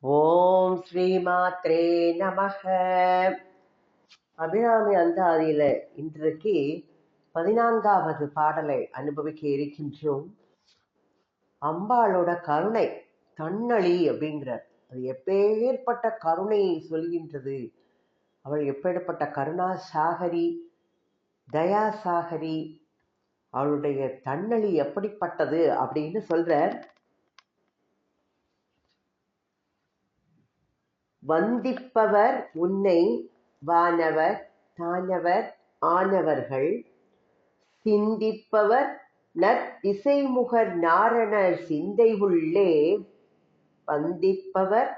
ஓம் ஸ்ரீமாத்ரே நமக. அபிராமி அந்தாதியில இன்றைக்கு பதினான்காவது பாடலை அனுபவிக்க இருக்கின்றோம். அம்பாளோட கருணை தன்னழி அப்படிங்கிறார். அது எப்பேற்பட்ட கருணையை சொல்கின்றது. அவள் எப்பேற்பட்ட கருணா சாகரி தயா சாகரி அவளுடைய தன்னழி எப்படிப்பட்டது அப்படின்னு சொல்றார். வந்திப்பவர் உன்னை வானவர் தானவர் ஆனவர்கள். சிந்திப்பவர் நற்திசைமுகர் நாரணர் சிந்தை உள்ளே. வந்திப்பவர்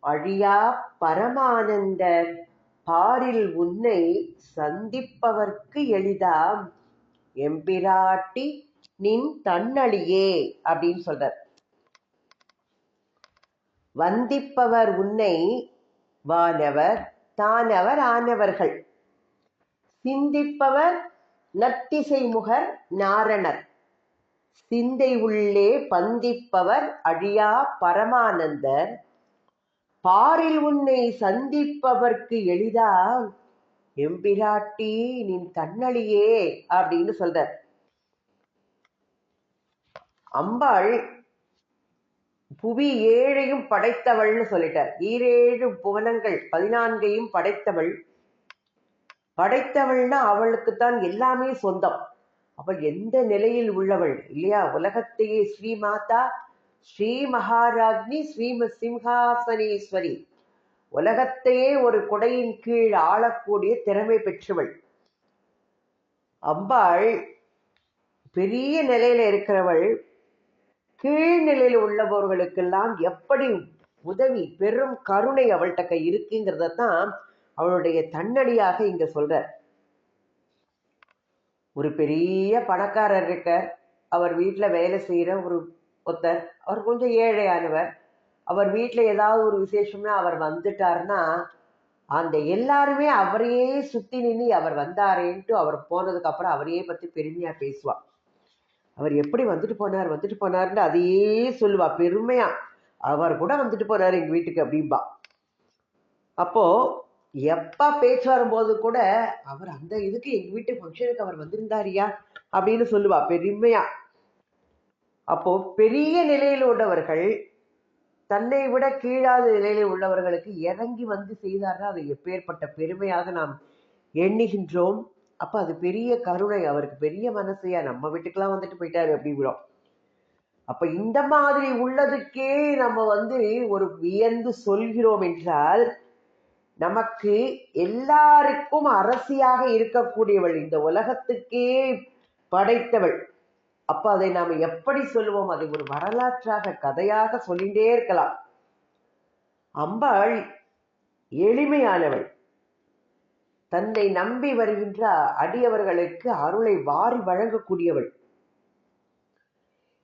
அழியா பரமானந்தர் பாரில் உன்னை சந்திப்பவர்க்கு எளிதாம். எம்பிராட்டி நின் தன்னழியே அப்படின்னு சொல்றார். வந்திப்பவர் உன்னை வானவர் தானவர் ஆனவர்கள். சிந்திப்பவர் நத்திசைமுகர் நாரணர். சிந்தை உள்ளே பந்திப்பவர் அழியா பரமானந்தர். பாரில் உன்னை சந்திப்பவர்க்கு எளிதா? எம்பிராட்டி நின் தன்னழியே அப்படின்னு சொல்றார். அம்பாள் புவி ஏழையும் படைத்தவள்னு சொல்லிட்டார். ஈரேழு புவனங்கள் பதினான்கையும் படைத்தவள். படைத்தவள்னா அவளுக்குத்தான் எல்லாமே சொந்தம். அவள் எந்த நிலையில் உள்ளவள் இல்லையா? உலகத்தையே ஸ்ரீ மாதா ஸ்ரீ மகாராஜ்னி ஸ்ரீம சிம்ஹாசனேஸ்வரி. உலகத்தையே ஒரு குடையின் கீழ் ஆளக்கூடிய திறமை பெற்றவள். அம்பாள் பெரிய நிலையில இருக்கிறவள். கீழ்நிலையில் உள்ளவர்களுக்கெல்லாம் எப்படி உதவி பெரும் கருணை அவள்கிட்ட இருக்குங்கிறத தான் அவளுடைய தன்னடியாக இங்க சொல்ற ஒரு பெரிய பணக்காரர் இருக்கார். அவர் வீட்டில் வேலை செய்கிற ஒரு ஒருத்தர். அவர் கொஞ்சம் ஏழையானவர். அவர் வீட்டில் ஏதாவது ஒரு விசேஷம்னா அவர் வந்துட்டாருன்னா அந்த எல்லாருமே அவரையே சுத்தி நின்று அவர் வந்தாரேன்ட்டு அவர் போனதுக்கு அப்புறம் அவரையே பத்தி பெருமையா பேசுவா அவர் எப்படி வந்துட்டு போனார் வந்துட்டு போனார்னு அதையே சொல்லுவா பெருமையா. அவர் கூட வந்துட்டு போனார் எங்க வீட்டுக்கு அப்படின்பா அப்போ எப்ப பேச்சு வரும்போது கூட அவர் அந்த இதுக்கு எங்க வீட்டு ஃபங்க்ஷனுக்கு அவர் வந்திருந்தாரியா அப்படின்னு சொல்லுவா பெருமையா. அப்போ பெரிய நிலையில் உள்ளவர்கள் தன்னை விட கீழாத நிலையில் உள்ளவர்களுக்கு இறங்கி வந்து செய்தார்கள் அது எப்பேற்பட்ட பெருமையாக நாம் எண்ணுகின்றோம். அப்ப அது பெரிய கருணை அவருக்கு பெரிய மனசையா நம்ம வீட்டுக்கெல்லாம் வந்துட்டு போயிட்டாரு அப்படிங்கிறோம். அப்ப இந்த மாதிரி உள்ளதுக்கே நம்ம வந்து ஒரு வியந்து சொல்கிறோம் என்றால் நமக்கு எல்லாருக்கும் அரசியாக இருக்கக்கூடியவள் இந்த உலகத்துக்கே படைத்தவள். அப்ப அதை நாம எப்படி சொல்லுவோம்? அதை ஒரு வரலாற்றாக கதையாக சொல்லிட்டே இருக்கலாம். அம்பாள் எளிமையானவள். தன்னை நம்பி வருகின்ற அடியவர்களுக்கு அருளை வாரி வழங்கக்கூடியவள்.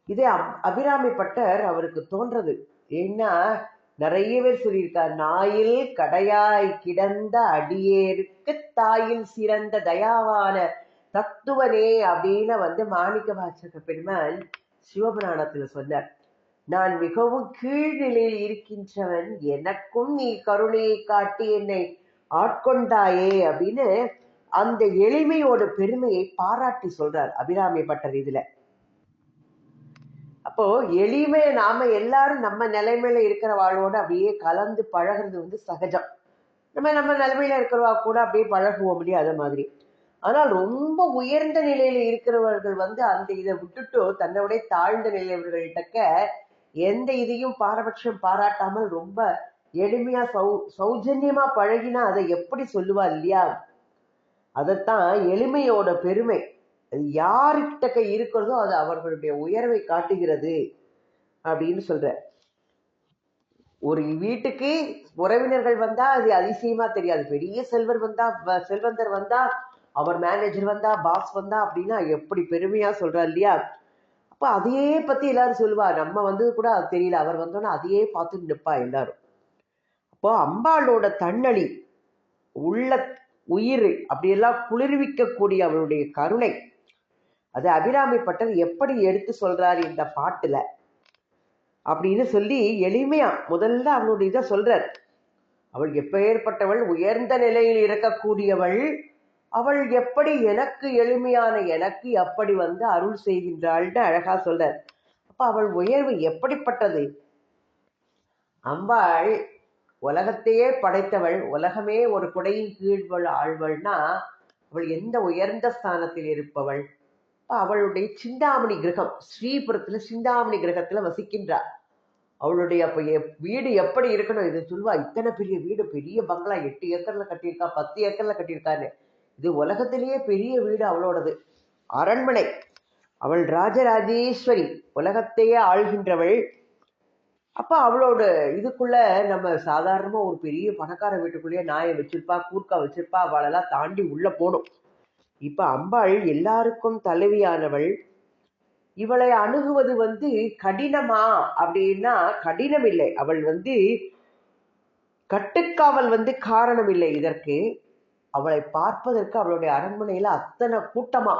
இதே அப்- அபிராமி பட்டர் அவருக்கு தோன்றது. ஏன்னா நிறைய பேர் சொல்லியிருக்கார் நாயில் கடையாய் கிடந்த அடியேருக்கு தாயில் சிறந்த தயாவான தத்துவனே அப்படின்னு வந்து மாணிக்க வாசக பெருமான் சிவபுராணத்துல சொன்னார். நான் மிகவும் கீழ்நிலையில் இருக்கின்றவன் எனக்கும் நீ கருணையை காட்டி என்னை ஆட்கொண்டாயே அப்படின்னு அந்த எளிமையோட பெருமையை பாராட்டி சொல்றார் அபிராமி பட்டர் இதுல. அப்போ எளிமையை நாம எல்லாரும் நம்ம நிலைமையில இருக்கிற வாழ்வோட அப்படியே கலந்து பழகுறது வந்து சகஜம். நம்ம நம்ம நிலைமையில இருக்கிறவா கூட அப்படியே பழகுவோம் இல்லையா? மாதிரி. ஆனால் ரொம்ப உயர்ந்த நிலையில இருக்கிறவர்கள் வந்து அந்த இதை விட்டுட்டு தன்னுடைய தாழ்ந்த நிலையவர்கள்ட்ட எந்த இதையும் பாரபட்சம் பாராட்டாமல் ரொம்ப எளிமையா சௌ சௌஜன்யமா பழகினா அதை எப்படி சொல்லுவா இல்லையா? அதைத்தான் எளிமையோட பெருமை. அது யாருக்கிட்டக்க இருக்கிறதோ அது அவர்களுடைய உயர்வை காட்டுகிறது அப்படின்னு சொல்ற. ஒரு வீட்டுக்கு உறவினர்கள் வந்தா அது அதிசயமா தெரியாது. பெரிய செல்வர் வந்தா செல்வந்தர் வந்தா அவர் மேனேஜர் வந்தா பாஸ் வந்தா அப்படின்னா எப்படி பெருமையா சொல்றா இல்லையா? அப்ப அதையே பத்தி எல்லாரும் சொல்லுவா. நம்ம வந்தது கூட அது தெரியல. அவர் வந்தோன்னா அதையே பார்த்து நிற்பா எல்லாரும். அப்போ அம்பாளோட தன்னலி உள்ள உயிர் அப்படியெல்லாம் குளிர்விக்கக்கூடிய அவளுடைய கருணை. அது அபிராமி பட்டர் எப்படி எடுத்து சொல்றாரு இந்த பாட்டுல? அப்படின்னு சொல்லி எளிமையா முதல்ல அவனுடைய இதை சொல்றார். அவள் எப்பேற்பட்டவள் உயர்ந்த நிலையில் இருக்கக்கூடியவள். அவள் எப்படி எனக்கு எளிமையான எனக்கு எப்படி வந்து அருள் செய்கின்றாள்னு அழகா சொல்றார். அப்ப அவள் உயர்வு எப்படிப்பட்டது? அம்பாள் உலகத்தையே படைத்தவள் உலகமே ஒரு குடையின் கீழ்வள் ஆழ்வள்னா அவள் எந்த உயர்ந்த ஸ்தானத்தில் இருப்பவள்? இப்போ அவளுடைய சிந்தாமணி கிரகம் ஸ்ரீபுரத்துல சிந்தாமணி கிரகத்துல வசிக்கின்றாள் அவளுடைய அப்போ எ வீடு எப்படி இருக்கணும்? இது சொல்லுவா இத்தனை பெரிய வீடு பெரிய பங்களா எட்டு ஏக்கர்ல கட்டியிருக்கா பத்து ஏக்கர்ல கட்டியிருக்கான்னு. இது உலகத்திலேயே பெரிய வீடு அவளோடது. அரண்மனை அவள் ராஜராஜேஸ்வரி உலகத்தையே ஆள்கின்றவள் அப்போ அவளோட இதுக்குள்ள நம்ம சாதாரணமாக ஒரு பெரிய பணக்கார வீட்டுக்குள்ளேயே நாயை வச்சிருப்பா கூர்க்கா வச்சிருப்பா அவளெல்லாம் தாண்டி உள்ளே போகணும் இப்போ அம்பாள் எல்லாருக்கும் தலைவியானவள். இவளை அணுகுவது வந்து கடினமா அப்படின்னா கடினம் இல்லை. அவள் வந்து கட்டுக்காவல் வந்து காரணம் இல்லை இதற்கு. அவளை பார்ப்பதற்கு அவளுடைய அரண்மனையில அத்தனை கூட்டமா.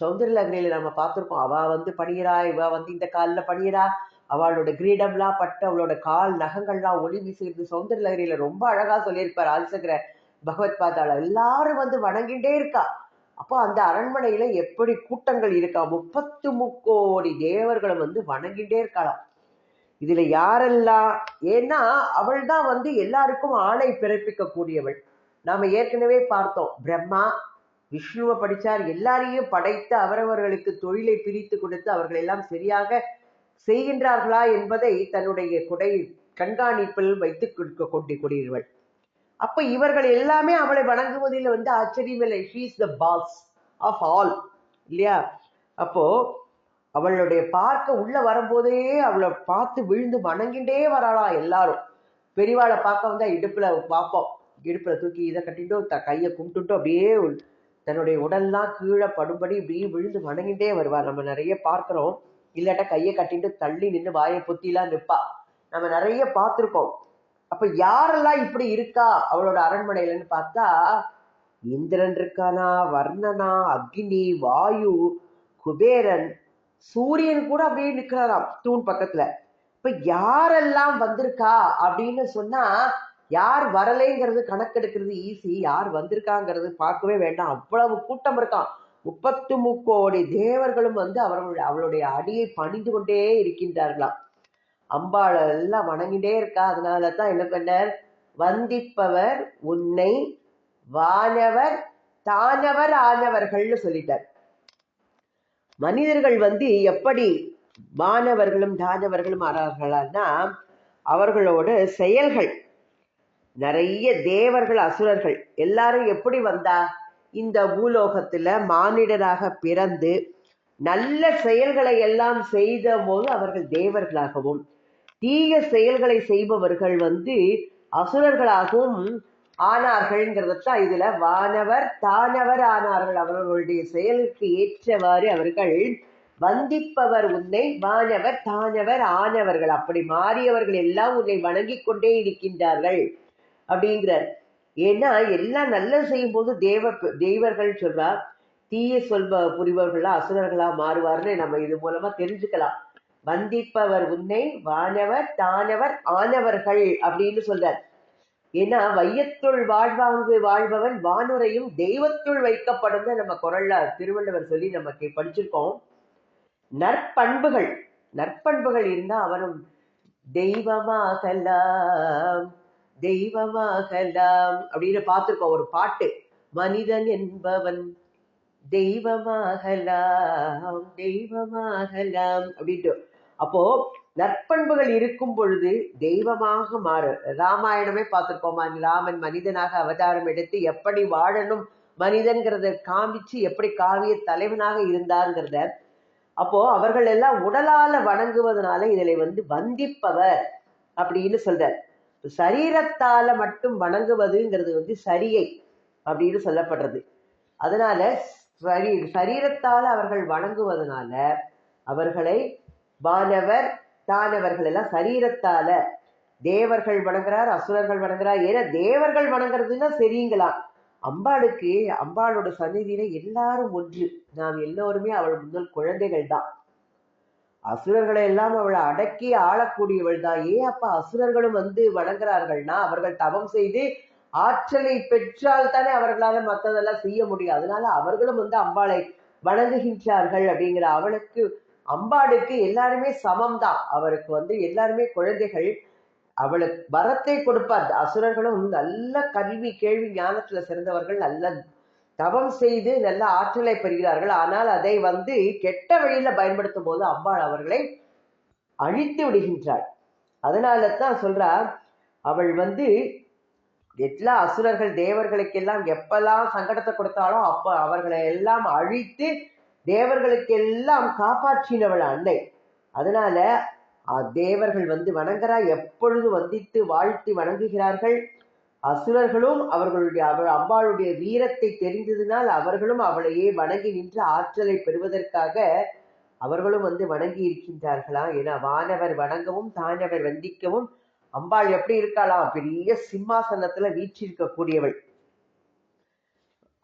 சௌந்தரலகரியில நம்ம பார்த்துருப்போம். அவ வந்து பணியிறா இவ வந்து இந்த காலில் பணிகிறா அவளோட கிரீடம்லாம் பட்டு அவளோட கால் நகங்கள்லாம் ஒளி வீசுகிறது சௌந்தரலகரியில ரொம்ப அழகா சொல்லியிருப்பார் ஆதிசகர பகவத் பாதாள. எல்லாரும் வந்து வணங்கிட்டே இருக்கா. அப்போ அந்த அரண்மனையில எப்படி கூட்டங்கள் இருக்கா? முப்பத்து முக்கோடி தேவர்களும் வந்து வணங்கிட்டே இருக்காளாம். இதுல யாரெல்லாம் ஏன்னா அவள் தான் வந்து எல்லாருக்கும் ஆணை பிறப்பிக்க கூடியவள் நாம ஏற்கனவே பார்த்தோம். பிரம்மா விஷ்ணுவை படிச்சார். எல்லாரையும் படைத்து அவரவர்களுக்கு தொழிலை பிரித்து கொடுத்து அவர்கள் எல்லாம் சரியாக செய்கின்றார்களா என்பதை தன்னுடைய குடை கண்காணிப்பில் வைத்து கொண்டு கூடியவள். அப்ப இவர்கள் எல்லாமே அவளை வணங்குவதில் வந்து ஆச்சரியமில்லை. She's the boss of all இல்லையா? அப்போ அவளுடைய பார்க்க உள்ள வரும்போதே அவளை பார்த்து விழுந்து வணங்கிட்டே வராளாம் எல்லாரும். பெரியவாளை பார்க்க வந்தா இடுப்புல பார்ப்போம். இடுப்புல தூக்கி இதை கட்டிட்டு த கையை கும்பிட்டுட்டு அப்படியே உள்- தன்னுடைய உடல்லாம் கீழே படும்படி இப்படியே விழுந்து வணங்கிட்டே வருவார் நம்ம நிறைய பார்க்கிறோம். இல்லாட்டா கையை கட்டிட்டு தள்ளி நின்று வாயை பொத்திலாம் நிப்பா. நம்ம நிறைய பார்த்துருக்கோம். அப்ப யாரெல்லாம் இப்படி இருக்கா? அவளோட அரண்மனையிலன்னு பார்த்தா இந்திரன் இருக்கானா வர்ணனா அக்னி வாயு குபேரன் சூரியன் கூட அப்படியே நிக்கிறாராம் தூண் பக்கத்துல. இப்ப யாரெல்லாம் வந்திருக்கா அப்படின்னு சொன்னா யார் வரலைங்கிறது கணக்கெடுக்கிறது ஈஸி யார் வந்திருக்காங்கிறது பார்க்கவே வேண்டாம். அவ்வளவு கூட்டம் இருக்கான் முப்பத்து முக்கோடி தேவர்களும் வந்து அவர்களுடைய அவளுடைய அடியை பணிந்து கொண்டே இருக்கின்றார்களாம். அம்பாள் எல்லாம் வணங்கிட்டே இருக்கா அதனால தான் என்ன பண்ணார்? வந்திப்பவர் உன்னை வானவர் தானவர் ஆனவர்கள்னு சொல்லிட்டார். மனிதர்கள் வந்து எப்படி வானவர்களும் தானவர்களும் ஆனார்களான்னா அவர்களோட செயல்கள் நிறைய தேவர்கள் அசுரர்கள் எல்லாரும் எப்படி வந்தா? இந்த பூலோகத்துல மானிடராக பிறந்து நல்ல செயல்களை எல்லாம் செய்த போது அவர்கள் தேவர்களாகவும் தீய செயல்களை செய்பவர்கள் வந்து அசுரர்களாகவும் ஆனார்கள்ங்கிறதத்தான் இதுல வானவர் தானவர் ஆனார்கள். அவர்களுடைய செயலுக்கு ஏற்றவாறு அவர்கள் வந்திப்பவர் உன்னை வானவர் தானவர் ஆனவர்கள். அப்படி மாறியவர்கள் எல்லாம் உன்னை வணங்கிக் கொண்டே இருக்கின்றார்கள் அப்படிங்கிறார். ஏன்னா எல்லாம் நல்லது செய்யும் போது தேவ தெய்வர்கள் சொல்றா தீய சொல்ப புரிபவர்களா அசுரர்களா மாறுவார்னு நம்ம இது மூலமா தெரிஞ்சுக்கலாம். வந்திப்பவர் உன்னை வானவர் தானவர் ஆனவர்கள் அப்படின்னு சொல்றார். ஏன்னா வையத்துள் வாழ்வாங்கு வாழ்பவன் வானுரையும் தெய்வத்துள் வைக்கப்படும் நம்ம குரல்ல திருவள்ளுவர் சொல்லி நமக்கு படிச்சிருக்கோம். நற்பண்புகள் நற்பண்புகள் இருந்தா அவனும் தெய்வமாகலாம். தெய்வமாகலாம் அப்படின்னு பார்த்திருக்கோம். ஒரு பாட்டு மனிதன் என்பவன் தெய்வமாகலாம் தெய்வமாகலாம் அப்படின்ட்டு. அப்போ நற்பண்புகள் இருக்கும் பொழுது தெய்வமாக மாறும் ராமாயணமே பார்த்திருக்கோமா. ராமன் மனிதனாக அவதாரம் எடுத்து எப்படி வாழணும்? மனிதன்கிறத காமிச்சு எப்படி காவிய தலைவனாக இருந்தாருங்கிறத. அப்போ அவர்கள் எல்லாம் உடலால வணங்குவதனால இதில் வந்து வந்திப்பவர் அப்படின்னு சொல்றார். சரீரத்தால மட்டும் வணங்குவதுங்கிறது வந்து சரியை அப்படின்னு சொல்லப்படுறது. அதனால சரீ சரீரத்தால் அவர்கள் வணங்குவதனால அவர்களை வானவர் தானவர்கள் எல்லாம் சரீரத்தால தேவர்கள் வணங்குறார் அசுரர்கள் வணங்குறார். ஏன்னா தேவர்கள் வணங்குறதுன்னா சரிங்களாம் அம்பாளுக்கு அம்பாளோட சந்நிதியில எல்லாரும் ஒன்று. நாம் எல்லோருமே அவள் முதல் குழந்தைகள் தான் அசுரர்களை எல்லாம் அவளை அடக்கி ஆளக்கூடியவள் தான் ஏன் அப்ப அசுரர்களும் வந்து வணங்குறார்கள்னா அவர்கள் தவம் செய்து ஆற்றலை பெற்றால் தானே அவர்களால மற்றதெல்லாம் செய்ய முடியும். அதனால அவர்களும் வந்து அம்பாளை வணங்குகின்றார்கள் அப்படிங்கிற அவளுக்கு அம்பாளுக்கு எல்லாருமே சமம் தான் அவருக்கு வந்து எல்லாருமே குழந்தைகள். அவளுக்கு வரத்தை கொடுப்பார். அசுரர்களும் நல்ல கல்வி கேள்வி ஞானத்துல சிறந்தவர்கள் நல்ல தவம் செய்து நல்ல ஆற்றலை பெறுகிறார்கள். ஆனால் அதை வந்து கெட்ட வழியில பயன்படுத்தும் போது அம்பாள் அவர்களை அழித்து விடுகின்றாள். அதனால தான் சொல்றா அவள் வந்து எல்லா அசுரர்கள் தேவர்களுக்கெல்லாம் எப்பெல்லாம் சங்கடத்தை கொடுத்தாலும் அப்ப அவர்களை எல்லாம் அழித்து தேவர்களுக்கெல்லாம் காப்பாற்றினவள் அன்னை. அதனால தேவர்கள் வந்து வணங்குறா. எப்பொழுது வந்தித்து வாழ்த்தி வணங்குகிறார்கள்? அசுரர்களும் அவர்களுடைய அவள் அம்பாளுடைய வீரத்தை தெரிந்ததினால் அவர்களும் அவளையே வணங்கி நின்று ஆற்றலை பெறுவதற்காக அவர்களும் வந்து வணங்கி இருக்கின்றார்களா ஏன்னா வானவர் வணங்கவும் தானவர் வந்திக்கவும் அம்பாள் எப்படி இருக்காளாம் பெரிய சிம்மாசனத்துல வீற்றிருக்கக்கூடியவள்.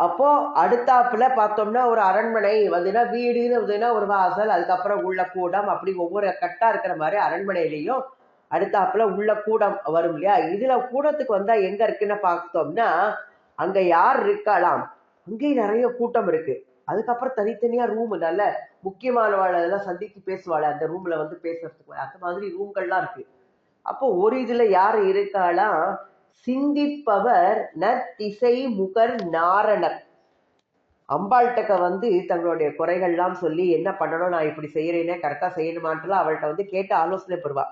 அப்போ அடுத்தாப்புல பார்த்தோம்னா ஒரு அரண்மனை வந்துன்னா வீடுன்னு வந்துன்னா ஒரு வாசல் அதுக்கப்புறம் உள்ள கூடம் அப்படி ஒவ்வொரு கட்டா இருக்கிற மாதிரி அரண்மனையிலையும் அடுத்தாப்புல உள்ள கூடம் வரும் இல்லையா? இதுல கூடத்துக்கு வந்தா எங்க இருக்குன்னு பார்த்தோம்னா அங்க யார் இருக்காளாம்? அங்கேயும் நிறைய கூட்டம் இருக்கு. அதுக்கப்புறம் தனித்தனியா ரூம் நல்ல முக்கியமானவாள் அதெல்லாம் சந்திச்சு பேசுவாள். அந்த ரூம்ல வந்து பேசுறதுக்கு அந்த மாதிரி ரூம்கள்லாம் இருக்கு. அப்போ ஒரு இதுல யார் இருக்காளாம்? சிந்திப்பவர் நத்திசை முகர் நாரணர். அம்பாள்கிட்ட வந்து தங்களுடைய குறைகள்லாம் சொல்லி என்ன பண்ணணும்? நான் இப்படி செய்யறேனே கரெக்டா செய்யணுமான்ட்டுலாம் அவள்கிட்ட வந்து கேட்டு ஆலோசனை பெறுவா.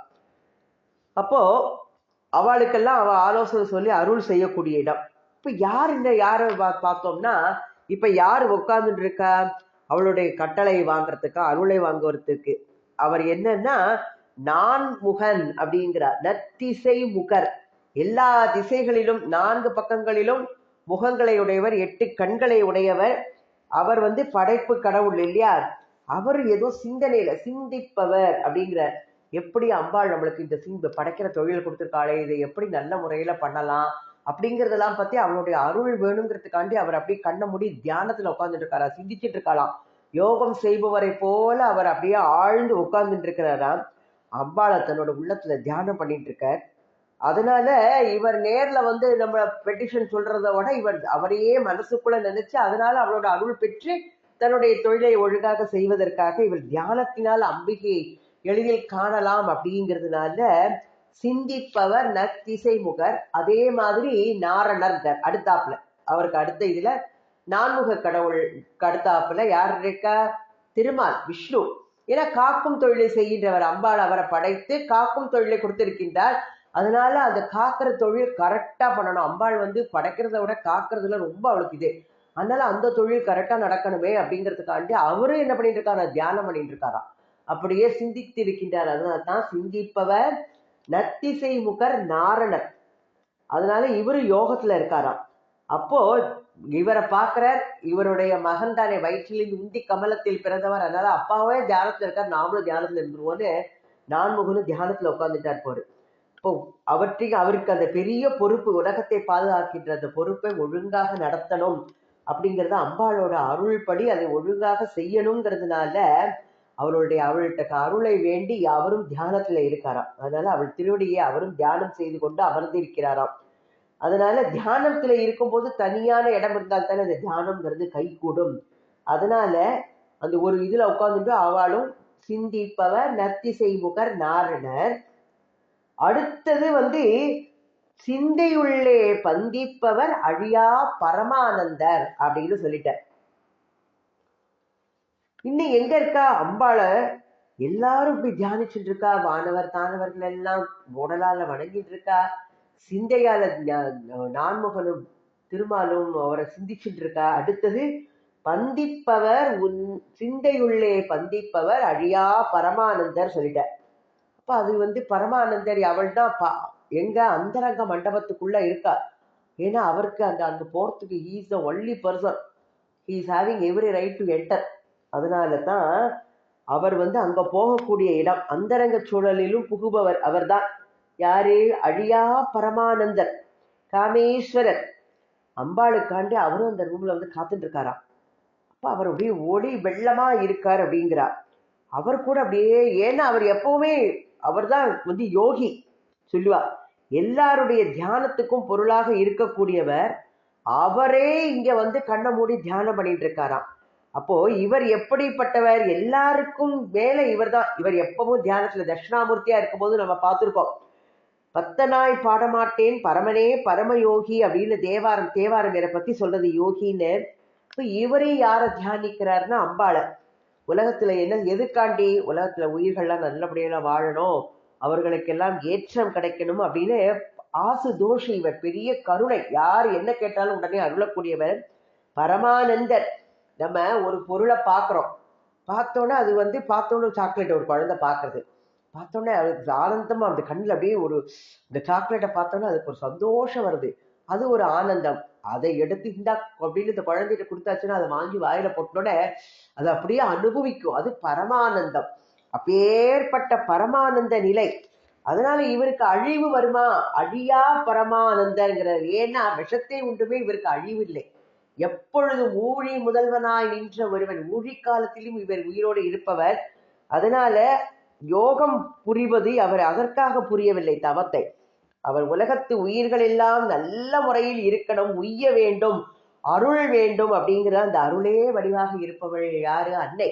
அப்போ அவளுக்கெல்லாம் அவ ஆலோசனை சொல்லி அருள் செய்யக்கூடிய இடம். இப்ப யார் இந்த யாரை பா- பார்த்தோம்னா இப்ப யார் உட்கார்ந்துட்டு இருக்கா அவளுடைய கட்டளை வாங்குறதுக்கு அருளை வாங்குறதுக்கு அவர் என்னன்னா நான் முகன் அப்படிங்கிறார். நத்திசை முகர். எல்லா திசைகளிலும் நான்கு பக்கங்களிலும் முகங்களை உடையவர் எட்டு கண்களை உடையவர். அவர் வந்து படைப்பு கடவுள் இல்லையா? அவர் ஏதோ சிந்தனையில சிந்திப்பவர் அப்படிங்கிறார். எப்படி அம்பாள் நம்மளுக்கு இந்த சிந்து படைக்கிற தொழில் கொடுத்துருக்காளே இதை எப்படி நல்ல முறையில பண்ணலாம் அப்படிங்கறதெல்லாம் பத்தி அவனுடைய அருள் வேணுங்கிறதுக்காண்டி அவர் அப்படியே கண்ணை மூடி தியானத்துல உட்காந்துட்டு இருக்காரா சிந்திச்சிட்டு இருக்காளாம் யோகம் செய்பவரை போல அவர் அப்படியே ஆழ்ந்து உட்கார்ந்துட்டு இருக்கிறாராம் அம்பாளை தன்னோட உள்ளத்துல தியானம் பண்ணிட்டு இருக்கார் அதனால இவர் நேர்ல வந்து நம்ம பெட்டிஷன் சொல்றத விட இவர் அவரையே மனசுக்குள்ள நினைச்சு அதனால அவளோட அருள் பெற்று தன்னுடைய தொழிலை ஒழுங்காக செய்வதற்காக இவர் தியானத்தினால் அம்பிகையை எளிதில் காணலாம் அப்படிங்கிறதுனால சிந்திப்பவர் நத்திசை முகர் அதே மாதிரி நாரணர் அடுத்தாப்புல. அவருக்கு அடுத்த இதுல நான்முக கடவுள் அடுத்தாப்புல யார் இருக்கா? திருமால் விஷ்ணு. ஏன்னா காக்கும் தொழிலை செய்கின்றவர் அம்பாள் அவரை படைத்து காக்கும் தொழிலை கொடுத்திருக்கின்றார். அதனால அந்த காக்கிற தொழில் கரெக்டா பண்ணணும். அம்பாள் வந்து படைக்கிறத விட காக்குறதுல ரொம்ப அவளுக்கு இது. அதனால அந்த தொழில் கரெக்டா நடக்கணுமே அப்படிங்கிறதுக்காண்டி அவரும் என்ன பண்ணிட்டு இருக்காரா? தியானம் பண்ணிட்டு இருக்காராம். அப்படியே சிந்தித்து இருக்கின்றார் அதனால தான் சிந்திப்பவர் நத்திசை முகர் நாரணர். அதனால இவரு யோகத்துல இருக்காராம். அப்போ இவரை பார்க்கிறார் இவருடைய மகன் தானே வயிற்றிலிருந்து உந்தி கமலத்தில் பிறந்தவர். அதனால அப்பாவே தியானத்துல இருக்கார் நாமளும் தியானத்துல இருந்துருவோன்னு நான்முகனும் தியானத்துல உட்கார்ந்துட்டார் போரு. இப்போ அவற்றையும் அவருக்கு அந்த பெரிய பொறுப்பு உலகத்தை பாதுகாக்கின்ற அந்த பொறுப்பை ஒழுங்காக நடத்தணும் அப்படிங்கறது அம்பாளோட அருள்படி அதை ஒழுங்காக செய்யணுங்கிறதுனால அவளுடைய அவள்கிட்ட அருளை வேண்டி அவரும் தியானத்துல இருக்காராம். அதனால அவள் திருவடியை அவரும் தியானம் செய்து கொண்டு அமர்ந்திருக்கிறாராம். அதனால தியானத்துல இருக்கும்போது தனியான இடம் இருந்தால் தானே அந்த தியானம்ங்கிறது கைகூடும். அதனால அந்த ஒரு இதுல உட்காந்துட்டு அவளும் சிந்திப்பவர் நத்திசை முகர் நாரணர். அடுத்தது வந்து சிந்தையுள்ளே பந்திப்பவர் அழியா பரமானந்தர் அப்படின்னு சொல்லிட்டார். இன்னும் எங்க இருக்கா? அம்பாள. எல்லாரும் இப்படி தியானிச்சுட்டு இருக்கா? வானவர் தானவர்கள் எல்லாம் உடலால வணங்கிட்டு இருக்கா? சிந்தையால நான்முகனும் திருமாலும் அவரை சிந்திச்சுட்டு இருக்கா? அடுத்தது பந்திப்பவர் உன் சிந்தையுள்ளே பந்திப்பவர் அழியா பரமானந்தர் சொல்லிட்டார். அப்ப அது வந்து பரமானந்தர் அவள் தான் எங்க அந்தரங்க மண்டபத்துக்குள்ள இருக்கா? ஏன்னா அவருக்கு அந்த அங்க போறதுக்கு he's the only person he's having every right to enter அதனால தான் அவர் வந்து அங்க போகக்கூடிய இடம் அந்தரங்க சூழலிலும் புகுபவர் அவர்தான். யாரு? அழியா பரமானந்தர் காமேஸ்வரர். அம்பாளுக்காண்டி அவரும் அந்த ரூம்ல வந்து காத்துட்டு இருக்காராம் அப்ப அவர் அப்படியே ஒளி வெள்ளமா இருக்கார் அப்படிங்கிறார். அவர் கூட அப்படியே ஏன்னா அவர் எப்பவுமே அவர் தான் வந்து யோகி சொல்லுவா. எல்லாருடைய தியானத்துக்கும் பொருளாக இருக்கக்கூடியவர் அவரே இங்க வந்து கண்ணை மூடி தியானம் பண்ணிட்டு இருக்காராம் அப்போ இவர் எப்படிப்பட்டவர்? எல்லாருக்கும் மேல இவர் தான் இவர் எப்பவும் தியானத்துல தட்சிணாமூர்த்தியா இருக்கும்போது நம்ம பார்த்திருக்கோம் பத்தனாய் பாடமாட்டேன் பரமனே பரமயோகி அப்படின்னு தேவாரம் தேவாரம் இவரை பத்தி சொல்றது யோகின்னு. இப்போ இவரே யாரை தியானிக்கிறாருன்னா அம்பாளை. உலகத்துல என்ன எதுக்காண்டி? உலகத்துல உயிர்கள்லாம் நல்லபடியெல்லாம் வாழணும். அவர்களுக்கெல்லாம் ஏற்றம் கிடைக்கணும் அப்படின்னு ஆசு தோஷி இவர் பெரிய கருணை. யார் என்ன கேட்டாலும் உடனே அருளக்கூடியவர் பரமானந்தர். நம்ம ஒரு பொருளை பார்க்குறோம். பார்த்தோன்னே அது வந்து பார்த்தோன்னே சாக்லேட் ஒரு குழந்தை பார்க்குறது. பார்த்தோன்னே அதுக்கு ஆனந்தமாக அந்த கண்ணில் அப்படியே ஒரு இந்த சாக்லேட்டை பார்த்தோன்னே அதுக்கு ஒரு சந்தோஷம் வருது. அது ஒரு ஆனந்தம். அதை எடுத்து இந்தா அப்படின்னு இந்த குழந்தைகிட்ட கொடுத்தாச்சுன்னா அதை வாங்கி வாயில போட்டோடனே அதை அப்படியே அனுபவிக்கும். அது பரமானந்தம். அப்பேற்பட்ட பரமானந்த நிலை. அதனால இவருக்கு அழிவு வருமா? அழியா பரமானந்தங்கிறார் ஏன்னா விஷத்தை உண்டுமே இவருக்கு அழிவு இல்லை எப்பொழுது ஊழி முதல்வனாய் நின்ற ஒருவன் ஊழி காலத்திலும் இவர் உயிரோடு இருப்பவர் அதனால யோகம் புரிவது அவர் அதற்காக புரியவில்லை தவத்தை. அவர் உலகத்து உயிர்கள் எல்லாம் நல்ல முறையில் இருக்கணும் உய்ய வேண்டும் அருள் வேண்டும் அப்படிங்கிற அந்த அருளே வடிவாக இருப்பவள் யாரு? அன்னை.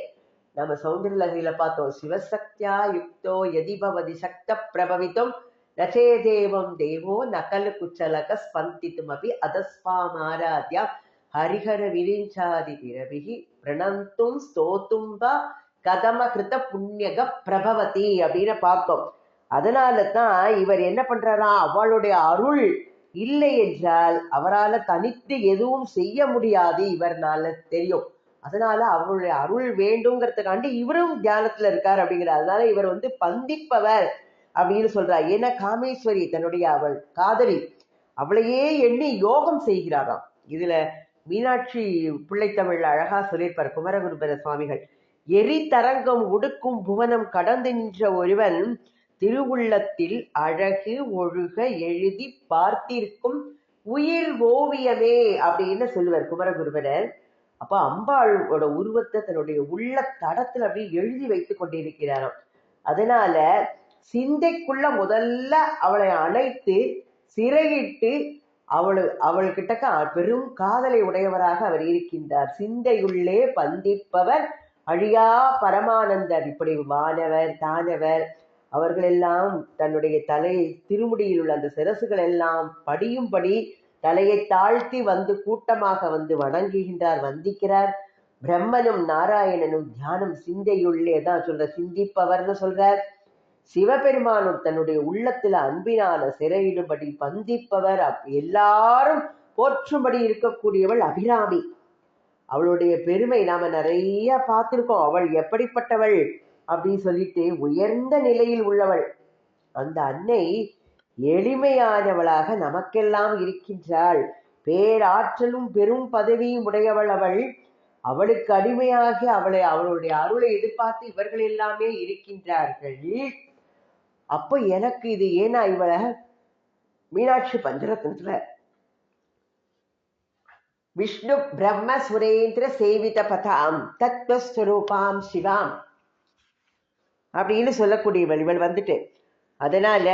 நம்ம சௌந்தரலகையில பார்த்தோம். சிவசக்தியா யுக்தோ எதிபவதி சக்த பிரபவித்தும் நச்சே தேவம் தேவோ நகல் குச்சலக ஸ்பந்தித்தும் அபி அதஸ்பாமாராத்யா ஹரிஹர விரிஞ்சாதி பிறவிகி பிரணந்தும் ஸ்தோத்தும் வா கதம கிருத புண்ணியக பிரபவதி அப்படின்னு பார்த்தோம். அதனால தான் இவர் என்ன பண்றாரா? அவளுடைய அருள் இல்லை என்றால் அவரால் தனித்து எதுவும் செய்ய முடியாது இவர்னால தெரியும். அதனால அவருடைய அருள் வேண்டுங்கிறதுக்காண்டி இவரும் தியானத்துல இருக்கார் அப்படிங்கிறார். அதனால இவர் வந்து பந்திப்பவர் அப்படின்னு சொல்றார். ஏன்னா காமேஸ்வரி தன்னுடைய அவள் காதலி. அவளையே எண்ணி யோகம் செய்கிறாராம். இதுல மீனாட்சி பிள்ளைத்தமிழ் அழகா சொல்லியிருப்பார் குமரகுருபர சுவாமிகள். எரி தரங்கம் உடுக்கும் புவனம் கடந்து நின்ற ஒருவன் திருவுள்ளத்தில் அழகு ஒழுக எழுதி பார்த்திருக்கும் உயிர் ஓவியமே அப்படின்னு சொல்லுவார் குமரகுருபரர். அப்ப அம்பாளோட உருவத்தை தன்னுடைய உள்ள தடத்துல அப்படியே எழுதி வைத்து கொண்டிருக்கிறாராம். அதனால சிந்தைக்குள்ள முதல்ல அவளை அணைத்து சிறையிட்டு அவளு கிட்டக்க பெரும் காதலை உடையவராக அவர் இருக்கின்றார். சிந்தையுள்ளே பந்திப்பவர் அழியா பரமானந்தர். இப்படி வானவர் தானவர் அவர்களெல்லாம் தன்னுடைய தலையை திருமுடியில் உள்ள அந்த சிரசுகள் எல்லாம் படியும்படி தலையை தாழ்த்தி வந்து கூட்டமாக வந்து வணங்குகின்றார் வந்திக்கிறார். பிரம்மனும் நாராயணனும் தியானம் சிந்தையுள்ளே தான் சொல்ற சிந்திப்பவர்னு சொல்றார். சிவபெருமானும் தன்னுடைய உள்ளத்துல அன்பினால சிறையிடும்படி பந்திப்பவர். எல்லாரும் போற்றும்படி இருக்கக்கூடியவள் அபிராமி. அவளுடைய பெருமை நாம நிறைய பார்த்திருக்கோம். அவள் எப்படிப்பட்டவள் அப்படின்னு சொல்லிட்டு உயர்ந்த நிலையில் உள்ளவள். அந்த அன்னை எளிமையானவளாக நமக்கெல்லாம் இருக்கின்றாள். பேராற்றலும் பெரும் பதவியும் உடையவள் அவள். அவளுக்கு அடிமையாகி அவளை அவளுடைய அருளை எதிர்பார்த்து இவர்கள் எல்லாமே இருக்கின்றார்கள். அப்போ எனக்கு இது ஏன்னா இவளை மீனாட்சி பஞ்சரத்னத்துல விஷ்ணு பிரம்ம சுரேந்திர சேவித பதாம் தத்வஸ்வரூபாம் சிவாம் அப்படின்னு சொல்லக்கூடியவள். இவள் வந்துட்டு. அதனால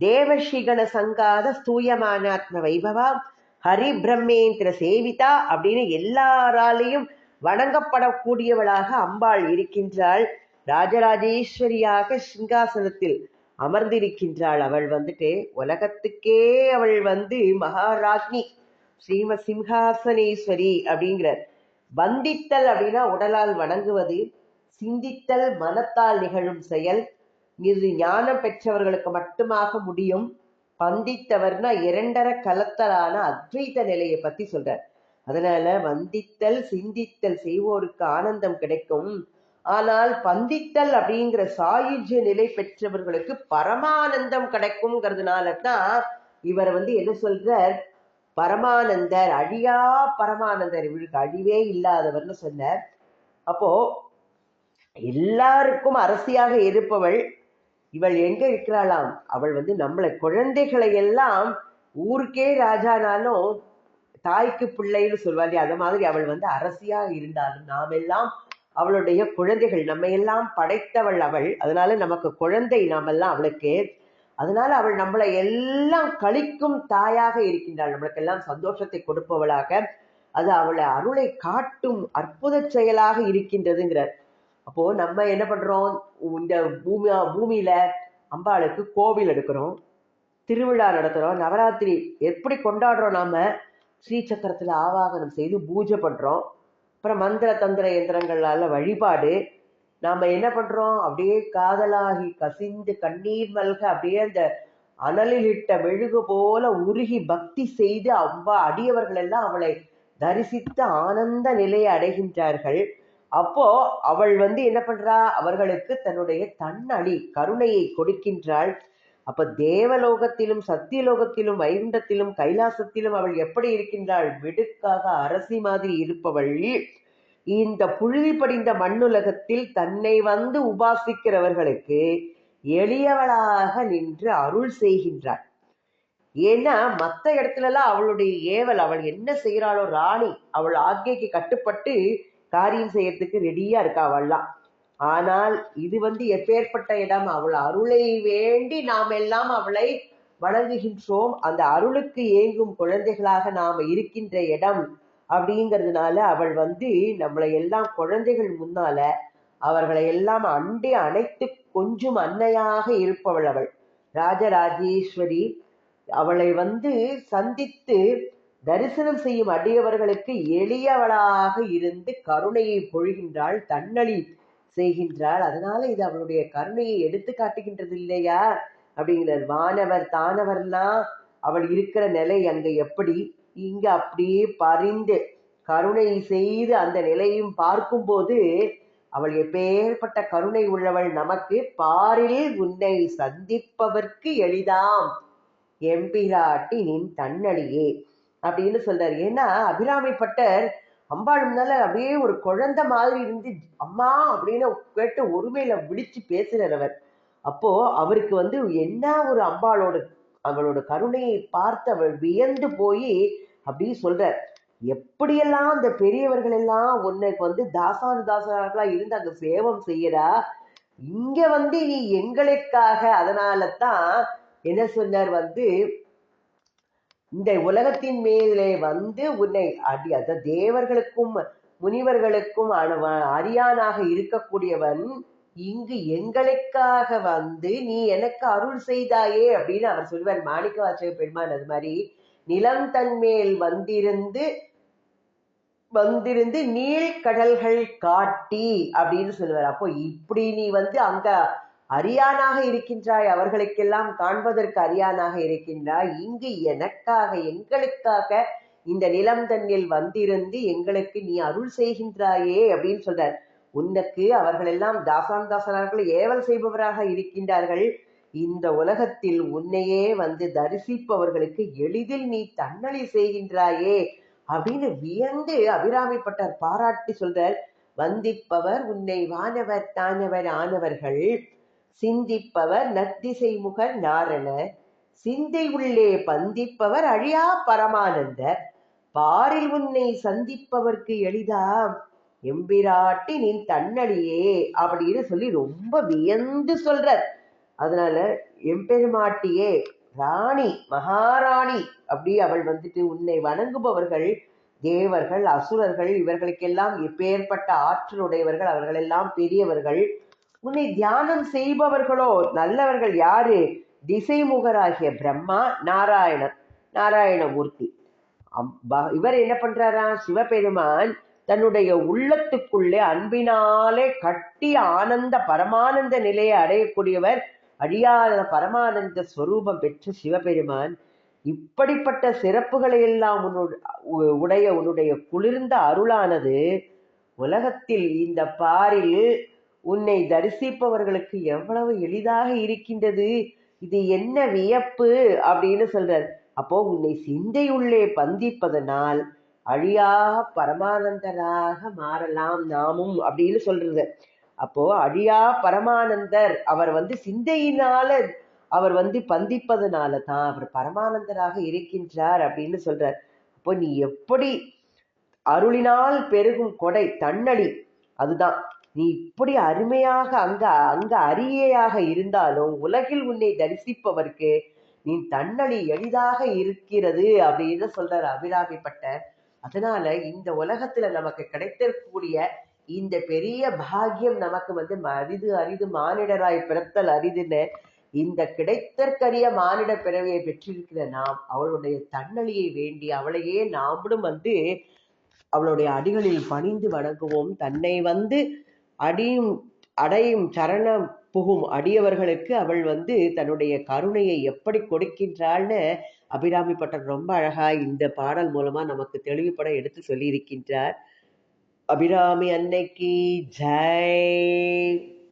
தேவஸ்ரீகண சங்காத ஸ்தூயமானாத்ம வைபவா ஹரி பிரம்மேந்திர சேவிதா அப்படின்னு எல்லாராலையும் வணங்கப்படக்கூடியவளாக அம்பாள் இருக்கின்றாள். ராஜராஜேஸ்வரியாக சிங்காசனத்தில் அமர்ந்திருக்கின்றாள். அவள் வந்துட்டு உலகத்துக்கே அவள் வந்து மகாராஜ்னி ஸ்ரீம சிம்ஹாசனேஸ்வரி அப்படிங்கிறார். வந்தித்தல் அப்படின்னா உடலால் வணங்குவது சிந்தித்தல் மனத்தால் நிகழும் செயல். இது ஞானம் பெற்றவர்களுக்கு மட்டுமாக முடியும். பந்தித்தவர்னா இரண்டர கலத்தலான அத்வைத நிலையை பத்தி சொல்றார். அதனால வந்தித்தல் சிந்தித்தல் செய்வோருக்கு ஆனந்தம் கிடைக்கும். ஆனால் பந்தித்தல் அப்படிங்கிற சாயுஜ்ய நிலை பெற்றவர்களுக்கு பரமானந்தம் கிடைக்கும்ங்கிறதுனால தான் இவர் வந்து என்ன சொல்றார்? பரமானந்தர் அழியா பரமானந்தர். இவருக்கு அழிவே இல்லாதவர்னு சொன்னார். அப்போ எல்லாருக்கும் அரசியாக இருப்பவள் இவள் எங்க இருக்கிறாளாம்? அவள் வந்து நம்மளை குழந்தைகளை எல்லாம் ஊருக்கே ராஜானாலும் தாய்க்கு பிள்ளைன்னு சொல்வாள் அது மாதிரி அவள் வந்து அரசியா இருந்தாலும் நாம் எல்லாம் அவளுடைய குழந்தைகள் நம்ம எல்லாம் படைத்தவள் அவள். அதனால நமக்கு குழந்தை நாமெல்லாம் அவளுக்கு. அதனால அவள் நம்மளை எல்லாம் கழிக்கும் தாயாக இருக்கின்றாள். நம்மளுக்கெல்லாம் சந்தோஷத்தை கொடுப்பவளாக. அது அவளை அருளை காட்டும் அற்புத செயலாக இருக்கின்றதுங்கிறார். அப்போ நம்ம என்ன பண்றோம்? இந்த பூமி பூமியில அம்பாளுக்கு கோவில் எடுக்கிறோம். திருவிழா நடத்துறோம். நவராத்திரி எப்படி கொண்டாடுறோம் நாம? ஸ்ரீ சக்கரத்துல ஆவாகனம் செய்து பூஜை பண்றோம். அப்புறம் மந்திர தந்திர எந்திரங்களால் வழிபாடு. நாம் என்ன பண்ணுறோம் அப்படியே காதலாகி கசிந்து கண்ணீர் மல்க அப்படியே அந்த அனலில் இட்ட மெழுகு போல உருகி பக்தி செய்து அவ்வா அடியவர்கள் எல்லாம் அவளை தரிசித்து ஆனந்த நிலையை அடைகின்றார்கள். அப்போ அவள் வந்து என்ன பண்றா? அவர்களுக்கு தன்னுடைய தன்னடி கருணையை கொடுக்கின்றாள். அப்ப தேவலோகத்திலும் சத்தியலோகத்திலும் வைகுண்டத்திலும் கைலாசத்திலும் அவள் எப்படி இருக்கின்றாள்? மிடுக்காக அரசி மாதிரி இருப்பவள். இந்த புழுதி படிந்த மண்ணுலகத்தில் தன்னை வந்து உபாசிக்கிறவர்களுக்கு எளியவளாக நின்று அருள் செய்கின்றாள். ஏன்னா மற்ற இடத்துலலாம் அவளுடைய ஏவல் அவள் என்ன செய்கிறாளோ ராணி அவள் ஆக்ஞைக்கு கட்டுப்பட்டு காரியம் செய்யறதுக்கு ரெடியா இருக்கா அவள்லாம். ஆனால் இது வந்து எப்பேற்பட்ட இடம்? அவள் அருளை வேண்டி நாம் எல்லாம் அவளை வணங்குகின்றோம். அந்த அருளுக்கு ஏங்கும் குழந்தைகளாக நாம் இருக்கின்ற இடம் அப்படிங்கிறதுனால அவள் வந்து நம்மளை எல்லாம் குழந்தைகள் முன்னால அவர்களை எல்லாம் அண்டி அனைத்து கொஞ்சம் அன்னையாக இருப்பவள் அவள். ராஜராஜேஸ்வரி அவளை வந்து சந்தித்து தரிசனம் செய்யும் அடியவர்களுக்கு எளியவளாக இருந்து கருணையை பொழிகின்றாள். தன்னலி செய்கின்றாள். அதனால இது அவளுடைய கருணையை எடுத்து காட்டுகின்றது இல்லையா அப்படிங்கிறார். வானவர் தானவர்லாம் அவள் இருக்கிற நிலை அங்க எப்படி? இங்க அப்படியே பரிந்து கருணை செய்து அந்த நிலையும் பார்க்கும்போது அவள் எப்பேற்பட்ட கருணை உள்ளவள் நமக்கு பாரில் உன்னை சந்திப்பவர்க்கு எளிதாம். எம்பிராட்டி நின் தன்னழியே அப்படின்னு சொல்றாரு. ஏன்னா அபிராமிப்பட்டர் அம்பாள் முன்னால அப்படியே ஒரு குழந்தை மாதிரி இருந்து அம்மா அப்படின்னு கேட்டு ஒருமையில விழிச்சு பேசுறார் அவர். அப்போ அவருக்கு வந்து என்ன ஒரு அம்பாளோட அவளோட கருணையை பார்த்து அவள் வியந்து போய் அப்படி சொல்றார். எப்படியெல்லாம் அந்த பெரியவர்கள் எல்லாம் உன்னைக்கு வந்து தாசானு தாசனார்களா இருந்து அங்க சேவம் செய்யறா இங்க வந்து நீ எங்களுக்காக அதனால தான் என்ன சொன்னார் வந்து இந்த உலகத்தின் மேலே வந்து உன்னை அடி அத தேவர்களுக்கும் முனிவர்களுக்கும் அணு- அரியானாக இருக்கக்கூடியவன் இங்கு எங்களுக்காக வந்து நீ எனக்கு அருள் செய்தாயே அப்படின்னு அவர் சொல்வார் மாணிக்க வாசக பெருமான் அது மாதிரி நிலம் தன்மேல் வந்திருந்து வந்திருந்து நீழ்கடல்கள் காட்டி அப்படின்னு சொல்லுவார். அப்போ இப்படி நீ வந்து அங்க அரியானாக இருக்கின்றாய் அவர்களுக்கெல்லாம் காண்பதற்கு அரியானாக இருக்கின்றாய். இங்கு எனக்காக எங்களுக்காக இந்த நிலம் தன்னில் வந்திருந்து எங்களுக்கு நீ அருள் செய்கின்றாயே அப்படின்னு சொல்றார். உனக்கு அவர்கள் எல்லாம் தாசான் தாசனார்கள் ஏவல் செய்பவராக இருக்கின்றார்கள். இந்த உலகத்தில் உன்னையே வந்து தரிசிப்பவர்களுக்கு எளிதில் நீ தன்னலி செய்கின்றாயே அப்படின்னு வியந்து அபிராமிப்பட்டார் பாராட்டி சொல்றார். வந்திப்பவர் உன்னை வானவர் தானவர் ஆனவர்கள். சிந்திப்பவர் நத்திசைமுகர் நாரண நாரணர் சிந்தை உள்ளே பந்திப்பவர் அழியா பரமானந்தர் பாரில் உன்னை சந்திப்பவர்க்கு எளிதாம் எம்பிராட்டி நீ தன்னடியே அப்படின்னு சொல்லி ரொம்ப வியந்து சொல்றார். அதனால எம்பெருமாட்டியே ராணி மகாராணி அப்படி அவள் வந்துட்டு உன்னை வணங்குபவர்கள் தேவர்கள் அசுரர்கள் இவர்களுக்கெல்லாம் எப்பேற்பட்ட ஆற்றலுடையவர்கள் அவர்களெல்லாம் பெரியவர்கள் உன்னை தியானம் செய்பவர்களோ நல்லவர்கள் யாரு? திசைமுகராகிய பிரம்மா நாராயணன் நாராயணமூர்த்தி அம்- இவர் என்ன பண்றாரா? சிவபெருமான் தன்னுடைய உள்ளத்துக்குள்ளே அன்பினாலே கட்டி ஆனந்த பரமானந்த நிலையை அடையக்கூடியவர் அழியாத பரமானந்த ஸ்வரூபம் பெற்ற சிவபெருமான். இப்படிப்பட்ட சிறப்புகளை எல்லாம் உடைய உன்னுடைய குளிர்ந்த அருளானது உலகத்தில் இந்த பாரில் உன்னை தரிசிப்பவர்களுக்கு எவ்வளவு எளிதாக இருக்கின்றது? இது என்ன வியப்பு? அப்படின்னு சொல்றார். அப்போ உன்னை சிந்தையுள்ளே பந்திப்பதனால் அழியா பரமானந்தராக மாறலாம் நாமும் அப்படின்னு சொல்றது. அப்போ அழியா பரமானந்தர் அவர் வந்து சிந்தையினால அவர் வந்து பந்திப்பதனால தான் அவர் பரமானந்தராக இருக்கின்றார் அப்படின்னு சொல்றார். அப்போ நீ எப்படி அருளினால் பெருகும் கொடை தன்னடி அதுதான். நீ இப்படி அருமையாக அங்க அங்க அரியையாக இருந்தாலும் உலகில் உன்னை தரிசிப்பவர்க்கு நீ தன்னழி எளிதாக இருக்கிறது அப்படின்னு சொல்றாரு அபிராமி பட்டர் அதனால இந்த உலகத்துல நமக்கு கிடைத்திருக்கக்கூடிய இந்த பெரிய பாகியம் நமக்கு வந்து அரிது அரிது மானிடராய் பிறத்தல் அரிதுன்னு இந்த கிடைத்தற்கரிய மானிட பிறவியை பெற்றிருக்கிற நாம் அவளுடைய தன்னலியை வேண்டி அவளையே நாமளும் வந்து அவளுடைய அடிகளில் பணிந்து வணங்குவோம். தன்னை வந்து அடியும் அடையும் சரணம் புகும் அடியவர்களுக்கு அவள் வந்து தன்னுடைய கருணையை எப்படி கொடுக்கின்றாள்னு அபிராமி பட்டர் ரொம்ப அழகா இந்த பாடல் மூலமா நமக்கு தெளிவுபட எடுத்து சொல்லியிருக்கின்றார். அபிராமி அன்னைக்கு ஜெய்.